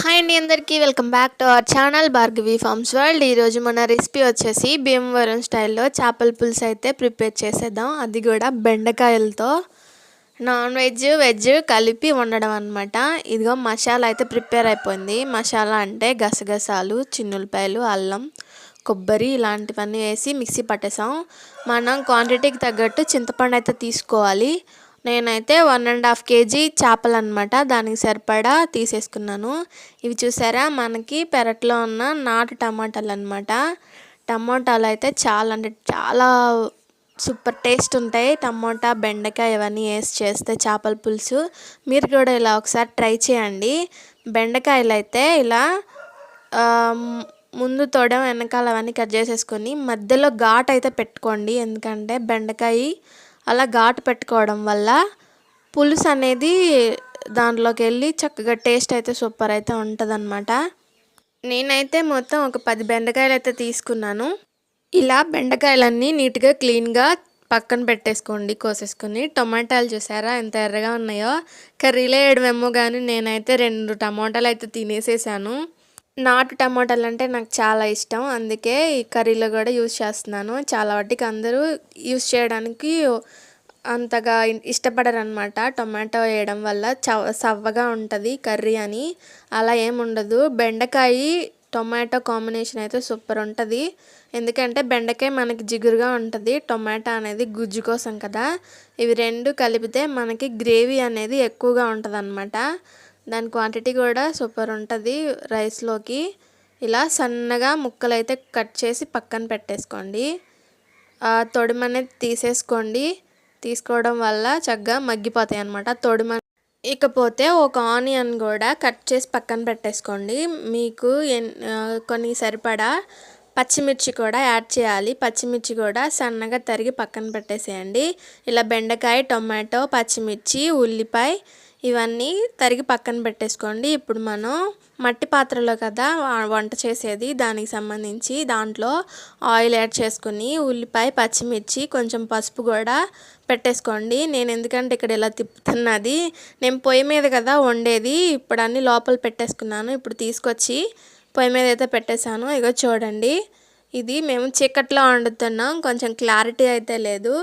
Hi అండి అందరికీ welcome back to our channel Bhargavi farms world ఈరోజు మన రెసిపీ వచ్చేసి భీమవరం స్టైల్లో చేపల పులుసు అయితే ప్రిపేర్ చేసేద్దాం. అది కూడా బెండకాయలతో నాన్ వెజ్ వెజ్ కలిపి వండడం అనమాట ఇదిగో మసాలా అయితే ప్రిపేర్ అయిపోయింది. మసాలా అంటే గసగసాలు చిన్నులపాయలు అల్లం కొబ్బరి ఇలాంటివన్నీ వేసి మిక్సీ పట్టేసాం. మనం క్వాంటిటీకి తగ్గట్టు చింతపండు అయితే తీసుకోవాలి. నేనైతే వన్ అండ్ హాఫ్ కేజీ చేపలు అనమాట దానికి సరిపడా తీసేసుకున్నాను. ఇవి చూసారా? మనకి పెరట్లో ఉన్న నాటు టమాటాలు అనమాట టమాటాలు అయితే చాలా అంటే చాలా సూపర్ టేస్ట్ ఉంటాయి. టమోటా బెండకాయ ఇవన్నీ వేసి చేస్తే చేపల పులుసు. మీరు కూడా ఇలా ఒకసారి ట్రై చేయండి. బెండకాయలు అయితే ఇలా ముందు తొడ వెనకాల అవన్నీ కట్ చేసేసుకొని మధ్యలో ఘాట్ అయితే పెట్టుకోండి. ఎందుకంటే బెండకాయ అలా ఘాటు పెట్టుకోవడం వల్ల పులుసు అనేది దాంట్లోకి వెళ్ళి చక్కగా టేస్ట్ అయితే సూపర్ అయితే ఉంటుందన్నమాట. నేనైతే మొత్తం ఒక పది బెండకాయలు అయితే తీసుకున్నాను. ఇలా బెండకాయలన్నీ నీట్గా క్లీన్గా పక్కన పెట్టేసుకోండి కోసేసుకొని. టొమాటాలు చూసారా ఎంత ఎర్రగా ఉన్నాయో. కర్రీలో వేయడమేమో కానీ నేనైతే రెండు టమాటాలు అయితే తినేసేసాను. నాటు టమాటాలు అంటే నాకు చాలా ఇష్టం. అందుకే ఈ కర్రీలో కూడా యూజ్ చేస్తున్నాను. చాలా వాటికి అందరూ యూస్ చేయడానికి అంతగా ఇష్టపడరు అనమాట టొమాటో వేయడం వల్ల చవ సవ్వగా ఉంటుంది కర్రీ అని. అలా ఏముండదు బెండకాయ టొమాటో కాంబినేషన్ అయితే సూపర్ ఉంటుంది. ఎందుకంటే బెండకాయ మనకి జిగురుగా ఉంటుంది. టొమాటో అనేది గుజ్జు కోసం కదా. ఇవి రెండు కలిపితే మనకి గ్రేవీ అనేది ఎక్కువగా ఉంటుంది అనమాట దాని క్వాంటిటీ కూడా సూపర్ ఉంటుంది రైస్లోకి ఇలా సన్నగా ముక్కలు అయితే కట్ చేసి పక్కన పెట్టేసుకోండి. తొడిమనేది తీసేసుకోండి. తీసుకోవడం వల్ల చక్కగా మగ్గిపోతాయి అనమాట తొడిమ ఇకపోతే ఒక ఆనియన్ కూడా కట్ చేసి పక్కన పెట్టేసుకోండి. మీకు కొన్ని సరిపడా పచ్చిమిర్చి కూడా యాడ్ చేయాలి. పచ్చిమిర్చి కూడా సన్నగా తరిగి పక్కన పెట్టేసేయండి. ఇలా బెండకాయ టొమాటో పచ్చిమిర్చి ఉల్లిపాయ ఇవన్నీ తరిగి పక్కన పెట్టేసుకోండి. ఇప్పుడు మనం మట్టి పాత్రలో కదా వంట చేసేది దానికి సంబంధించి దాంట్లో ఆయిల్ యాడ్ చేసుకుని ఉల్లిపాయ పచ్చిమిర్చి కొంచెం పసుపు కూడా పెట్టేసుకోండి. నేను ఎందుకంటే ఇక్కడ ఇలా తిప్పుతున్నది నేను పొయ్యి మీద కదా వండేది ఇప్పుడు అన్నీ లోపల పెట్టేసుకున్నాను. ఇప్పుడు తీసుకొచ్చి పొయ్యి మీద అయితే పెట్టేశాను. ఇగో చూడండి. ఇది మేము చీకట్లో వండుతున్నాం. కొంచెం క్లారిటీ అయితే లేదు.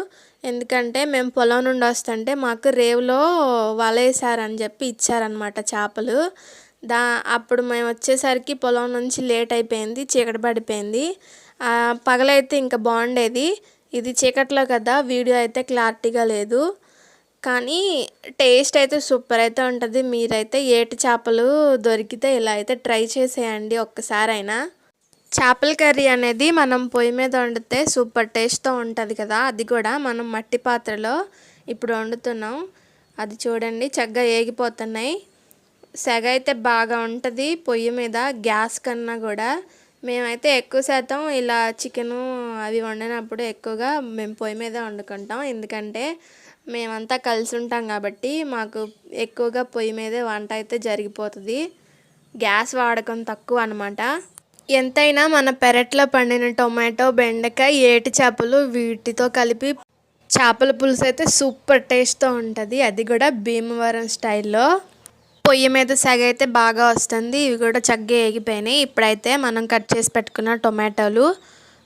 ఎందుకంటే మేము పొలం నుండి వస్తుంటే మాకు రేవులో వలేసారని చెప్పి ఇచ్చారనమాట చేపలు. దా అప్పుడు మేము వచ్చేసరికి పొలం నుంచి లేట్ అయిపోయింది చీకటి పడిపోయింది. పగలైతే ఇంకా బాగుండేది. ఇది చీకట్లో కదా వీడియో అయితే క్లారిటీగా లేదు. కానీ టేస్ట్ అయితే సూపర్ అయితే ఉంటుంది. మీరైతే ఏటి చేపలు దొరికితే ఇలా అయితే ట్రై చేసేయండి ఒక్కసారైనా. చేపల కర్రీ అనేది మనం పొయ్యి మీద వండితే సూపర్ టేస్ట్తో ఉంటుంది కదా అది కూడా మనం మట్టి పాత్రలో ఇప్పుడు వండుతున్నాం. అది చూడండి చక్కగా ఏగిపోతున్నాయి. సెగ అయితే బాగా ఉంటుంది పొయ్యి మీద గ్యాస్ కన్నా కూడా. మేమైతే ఎక్కువ శాతం ఇలా చికెను అవి వండినప్పుడు ఎక్కువగా మేము పొయ్యి మీద వండుకుంటాం. ఎందుకంటే మేమంతా కలిసి ఉంటాం కాబట్టి మాకు ఎక్కువగా పొయ్యి మీదే వంట అయితే జరిగిపోతుంది. గ్యాస్ వాడకం తక్కువ అనమాట ఎంతైనా మన పెరట్లో పండిన టొమాటో బెండకాయ ఏటి చేపలు వీటితో కలిపి చేపల పులుసు అయితే సూపర్ టేస్ట్తో ఉంటుంది. అది కూడా భీమవరం స్టైల్లో. పొయ్యి మీద సెగ అయితే బాగా వస్తుంది. ఇవి కూడా చక్కగా ఏగిపోయినాయి. ఇప్పుడైతే మనం కట్ చేసి పెట్టుకున్న టొమాటోలు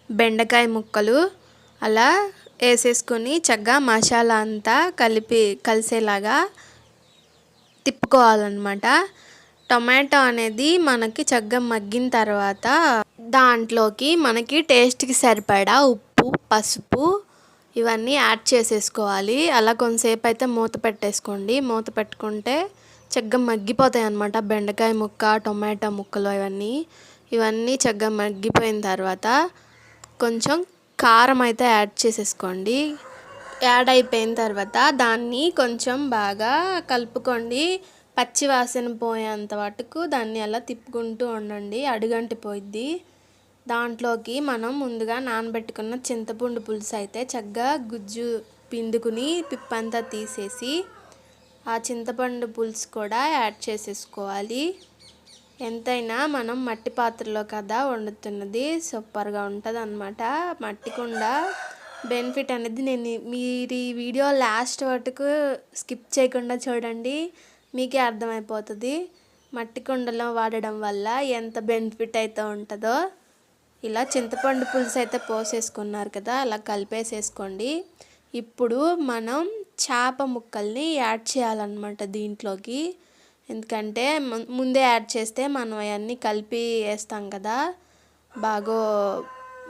బెండకాయ ముక్కలు అలా వేసేసుకొని చక్కగా మసాలా అంతా కలిపి కలిసేలాగా తిప్పుకోవాలన్నమాట. టొమాటో అనేది మనకి చక్కగా మగ్గిన తర్వాత దాంట్లోకి మనకి టేస్ట్కి సరిపడా ఉప్పు పసుపు ఇవన్నీ యాడ్ చేసేసుకోవాలి. అలా కొంతసేపు అయితే మూత పెట్టేసుకోండి. మూత పెట్టుకుంటే చక్కగా మగ్గిపోతాయి అన్నమాట. బెండకాయ ముక్క టొమాటో ముక్కలు ఇవన్నీ ఇవన్నీ చక్కగా మగ్గిపోయిన తర్వాత కొంచెం కారం అయితే యాడ్ చేసేసుకోండి. యాడ్ అయిపోయిన తర్వాత దాన్ని కొంచెం బాగా కలుపుకోండి. పచ్చి వాసన పోయేంత వరకు దాన్ని అలా తిప్పుకుంటూ ఉండండి. అడుగంటి పోయిద్ది దాంట్లోకి మనం ముందుగా నానబెట్టుకున్న చింతపండు పులుసు అయితే చక్కగా గుజ్జు పిండుకుని పిప్పంతా తీసేసి ఆ చింతపండు పులుసు కూడా యాడ్ చేసేసుకోవాలి. ఎంతైనా మనం మట్టి పాత్రలో కదా వండుతున్నది సూపర్గా ఉంటుంది అనమాట మట్టి కుండ బెనిఫిట్ అనేది నేను మీరు ఈ వీడియో లాస్ట్ వరకు స్కిప్ చేయకుండా చూడండి మీకే అర్థమైపోతుంది. మట్టి కుండలో వాడడం వల్ల ఎంత బెనిఫిట్ అయితే ఉంటుందో. ఇలా చింతపండు పులుసు అయితే పోసేసుకున్నారు కదా అలా కలిపేసేసుకోండి. ఇప్పుడు మనం చేప ముక్కల్ని యాడ్ చేయాలన్నమాట దీంట్లోకి. ఎందుకంటే ముందే యాడ్ చేస్తే మనం అవన్నీ కలిపి వేస్తాం కదా. బాగా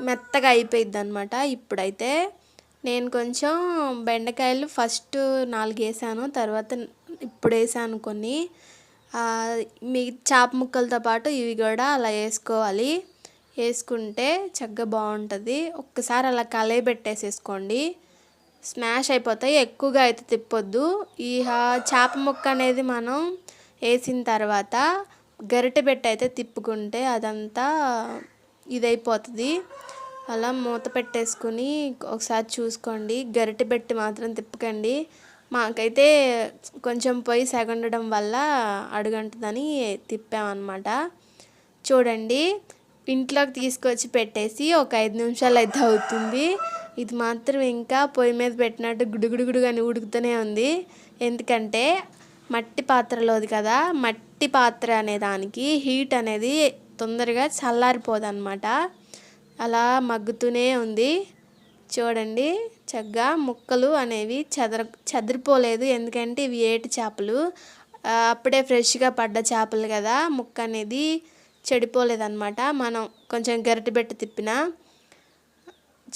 మెత్తగా అయిపోయిద్ది అనమాట ఇప్పుడైతే నేను కొంచెం బెండకాయలు ఫస్ట్ నాలుగు వేసాను తర్వాత ఇప్పుడు వేసాను కొన్ని. మీ చేప ముక్కలతో పాటు ఇవి కూడా అలా వేసుకోవాలి. వేసుకుంటే చక్కగా బాగుంటుంది. ఒక్కసారి అలా కలయి పెట్టేసేసుకోండి స్మాష్ అయిపోతాయి. ఎక్కువగా అయితే తిప్పొద్దు. ఈ చేప ముక్క అనేది మనం వేసిన తర్వాత గరిటె పెట్టి అయితే తిప్పుకుంటే అదంతా ఇదైపోతుంది. అలా మూత పెట్టేసుకుని ఒకసారి చూసుకోండి. గరిటె పెట్టి మాత్రం తిప్పకండి. మాకైతే కొంచెం పొయ్యి సెగండడం వల్ల అడుగంటుందని తిప్పామన్నమాట. చూడండి. ఇంట్లోకి తీసుకొచ్చి పెట్టేసి ఒక ఐదు నిమిషాలు అయితే అవుతుంది. ఇది మాత్రం ఇంకా పొయ్యి మీద పెట్టినట్టు గుడుగుడుగుడుగాని ఉడుకుతూనే ఉంది. ఎందుకంటే మట్టి పాత్రలోది కదా మట్టి పాత్ర అనే దానికి హీట్ అనేది తొందరగా చల్లారిపోదన్నమాట అలా మగ్గుతూనే ఉంది. చూడండి చక్కగా ముక్కలు అనేవి చెదర చెదిరిపోలేదు. ఎందుకంటే ఇవి ఏటి చేపలు? అప్పుడే ఫ్రెష్గా పడ్డ చేపలు కదా ముక్క అనేది చెడిపోలేదన్నమాట మనం కొంచెం గరిటె పెట్టి తిప్పిన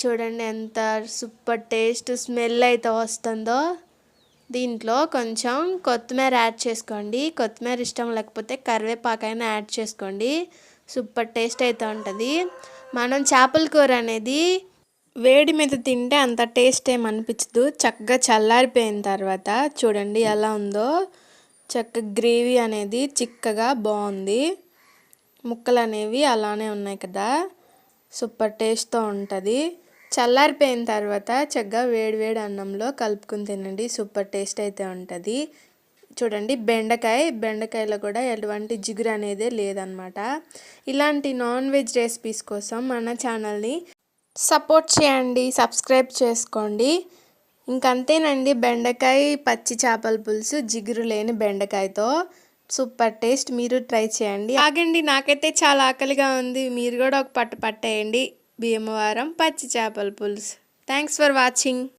చూడండి ఎంత సూపర్ టేస్ట్ స్మెల్ అయితే వస్తుందో. దీంట్లో కొంచెం కొత్తిమీర యాడ్ చేసుకోండి. కొత్తిమీర ఇష్టం లేకపోతే కరివేపాకైనా యాడ్ చేసుకోండి. సూపర్ టేస్ట్ అయితే ఉంటుంది. మనం చేపల కూర అనేది వేడి మీద తింటే అంత టేస్ట్ ఏమనిపించదు చక్కగా చల్లారిపోయిన తర్వాత చూడండి ఎలా ఉందో. చక్కగా గ్రేవీ అనేది చిక్కగా బాగుంది. ముక్కలు అనేవి అలానే ఉన్నాయి కదా. సూపర్ టేస్ట్తో ఉంటుంది. చల్లారిపోయిన తర్వాత చక్కగా వేడివేడి అన్నంలో కలుపుకుని తినండి. సూపర్ టేస్ట్ అయితే ఉంటుంది. చూడండి బెండకాయ బెండకాయలో కూడా ఎటువంటి జిగురు అనేది లేదనమాట ఇలాంటి నాన్ వెజ్ రెసిపీస్ కోసం మన ఛానల్ని సపోర్ట్ చేయండి సబ్స్క్రైబ్ చేసుకోండి. ఇంకంతేనండి బెండకాయ పచ్చి చేపల పులుసు జిగురు లేని బెండకాయతో సూపర్ టేస్ట్ మీరు ట్రై చేయండి. ఆగండి నాకైతే చాలా ఆకలిగా ఉంది. మీరు కూడా ఒక పట్టు పట్టేయండి. భీమవరం పచ్చి చేపల పులుసు. Thanks for watching